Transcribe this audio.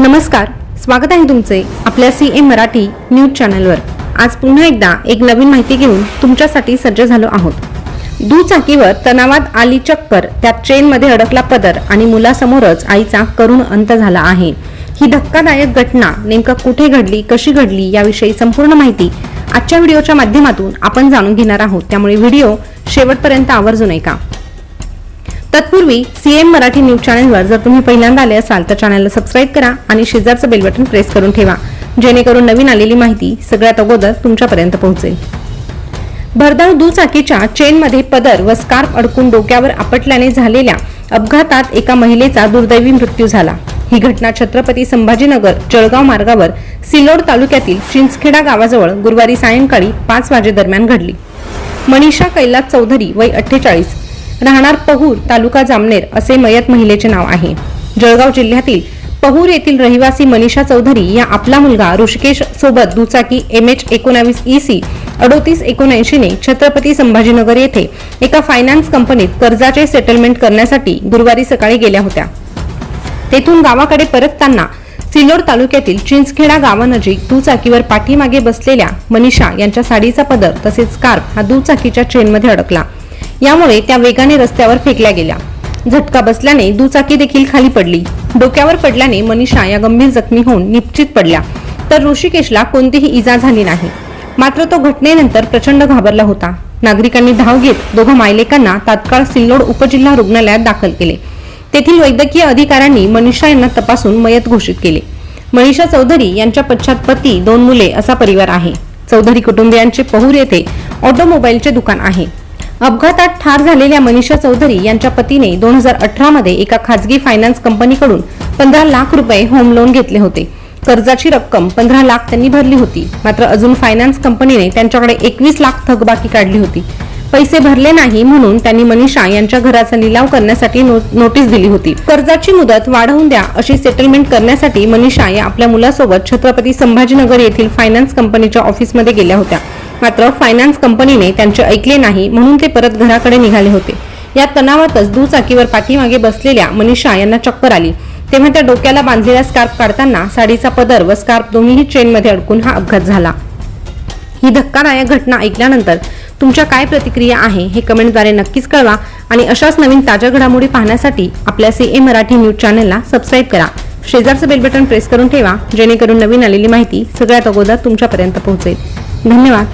नमस्कार स्वागत आहे तुमचे आपल्या सी ए मराठी न्यूज चॅनलवर. आज पुन्हा एकदा एक नवीन माहिती घेऊन तुमच्यासाठी सज्ज झालो आहोत. दुचाकीवर तणावात आली चक्कर त्यात ट्रेनमध्ये अडकला पदर आणि मुलासमोरच आईचा करुण अंत झाला आहे. ही धक्कादायक घटना नेमकं कुठे घडली कशी घडली याविषयी संपूर्ण माहिती आजच्या व्हिडिओच्या माध्यमातून आपण जाणून घेणार आहोत. त्यामुळे व्हिडिओ शेवटपर्यंत आवर्जून ऐका. तत्पूर्वी सीएम मराठी न्यूज चॅनलवर जर तुम्ही पहिल्यांदा आले असाल तर चॅनलला सबस्क्राईब करा आणि शेजारचं बेल बटन प्रेस करून ठेवा. जेणेकरून नवीन आलेली माहिती सगळ्यात अगोदर तुमच्यापर्यंत पोहोचेल. भरधाव दुचाकीच्या चेनमध्ये पदर व स्कार्फ अडकून डोक्यावर आपटल्याने झालेल्या अपघातात एका महिलेचा दुर्दैवी मृत्यू झाला. ही घटना छत्रपती संभाजीनगर जळगाव मार्गावर सिल्लोड तालुक्यातील चिंचखेडा गावाजवळ गुरुवारी सायंकाळी पाच वाजेदरम्यान घडली. मनीषा कैलास चौधरी वय अठ्ठेचाळीस राहणार पहूर तालुका जामनेर असे मयत महिलेचे नाव आहे. जळगाव जिल्ह्यातील पहूर येथील रहिवासी मनीषा चौधरी या आपला मुलगा ऋषिकेश सोबत दुचाकी एम एच एकोणावीस ई सी अडोतीस एकोणऐंशीने छत्रपती संभाजीनगर येथे एका फायनान्स कंपनीत कर्जाचे सेटलमेंट करण्यासाठी गुरुवारी सकाळी गेल्या होत्या. तेथून गावाकडे परतताना सिल्लोड तालुक्यातील चिंचखेडा गावानजीक दुचाकीवर पाठीमागे बसलेल्या मनीषा यांच्या साडीचा पदर तसेच स्कार्फ हा दुचाकीच्या चेनमध्ये अडकला. यामुळे त्या वेगाने रस्त्यावर फेकल्या गेल्या. झटका बसल्याने दुचाकी देखील खाली पडली. डोक्यावर पडल्याने मनीषा या गंभीर जखमी होऊन निश्चित पडल्या. तर ऋषिकेशला कोणतीही इजा झाली नाही. मात्र तो घटनेनंतर प्रचंड घाबरला होता. नागरिकांनी धाव घेत दोघं मायलेकांना तात्काळ सिल्लोड उपजिल्हा रुग्णालयात दाखल केले. तेथील वैद्यकीय अधिकाऱ्यांनी मनीषा यांना तपासून मयत घोषित केले. मनीषा चौधरी यांच्या पश्चात पती दोन मुले असा परिवार आहे. चौधरी कुटुंबियांचे पहूर येथे ऑटोमोबाईलचे दुकान आहे. अपघातात ठार झालेल्या मनीषा चौधरी यांच्या पतीने दोन हजार अठरा मध्ये एका खाजगी फायनान्स कंपनीकडून पंधरा लाख रुपये होम लोन घेतले होते. कर्जाची रक्कम पंधरा लाख त्यांनी भरली होती. मात्र अजून फायनान्स कंपनीने त्यांच्याकडे एकवीस लाख थकबाकी काढली होती. पैसे भरले नाही म्हणून त्यांनी मनीषा यांच्या घराचा लिलाव करण्यासाठी नो- नोटीस दिली होती. कर्जाची मुदत वाढवून द्या अशी सेटलमेंट करण्यासाठी मनीषा या आपल्या मुलासोबत छत्रपती संभाजीनगर येथील फायनान्स कंपनीच्या ऑफिसमध्ये गेल्या होत्या. मात्र फायनान्स कंपनीने त्यांचे ऐकले नाही म्हणून ते परत घराकडे निघाले होते. या तणावातच दुचाकीवर पाठीमागे बसलेल्या मनीषा यांना चक्कर आली. तेव्हा त्या डोक्याला बांधलेला स्कार्फ काढताना साडीचा पदर व स्कार्फ दोन्हीही ट्रेनमध्ये अडकून हा अपघात झाला. ही धक्कादायक घटना ऐकल्यानंतर तुमच्या काय प्रतिक्रिया आहे हे कमेंटद्वारे नक्कीच कळवा आणि अशाच नवीन ताज्या घडामोडी पाहण्यासाठी आपल्या सी ए मराठी न्यूज चॅनलला सबस्क्राईब करा. शेजारचं बेल बटन प्रेस करून ठेवा जेणेकरून नवीन आलेली माहिती सगळ्यात अगोदर तुमच्यापर्यंत पोहोचेल. धन्यवाद.